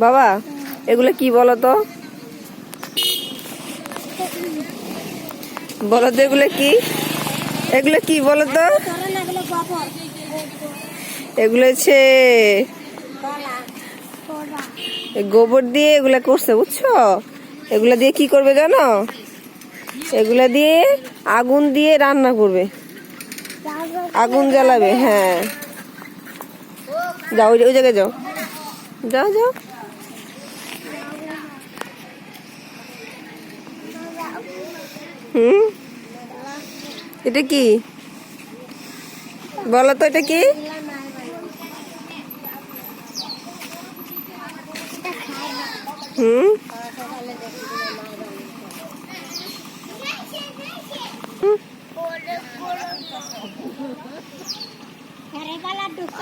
বাবা, এগুলো কি বলো তো বলো তো এগুলো কি? এগুলো কি বলো তো এগুলো হচ্ছে গোবর দিয়ে এগুলো করছে, বুঝছ? এগুলা দিয়ে কি করবে জানো? এগুলা দিয়ে আগুন দিয়ে রান্না করবে। আগুন জ্বালাবে হ্যাঁ। যাও, ওই জায়গায় যাও। যাও যাও। হুম? এটা কি? বলো তো, এটা কি? হুম? Mereka lah duka.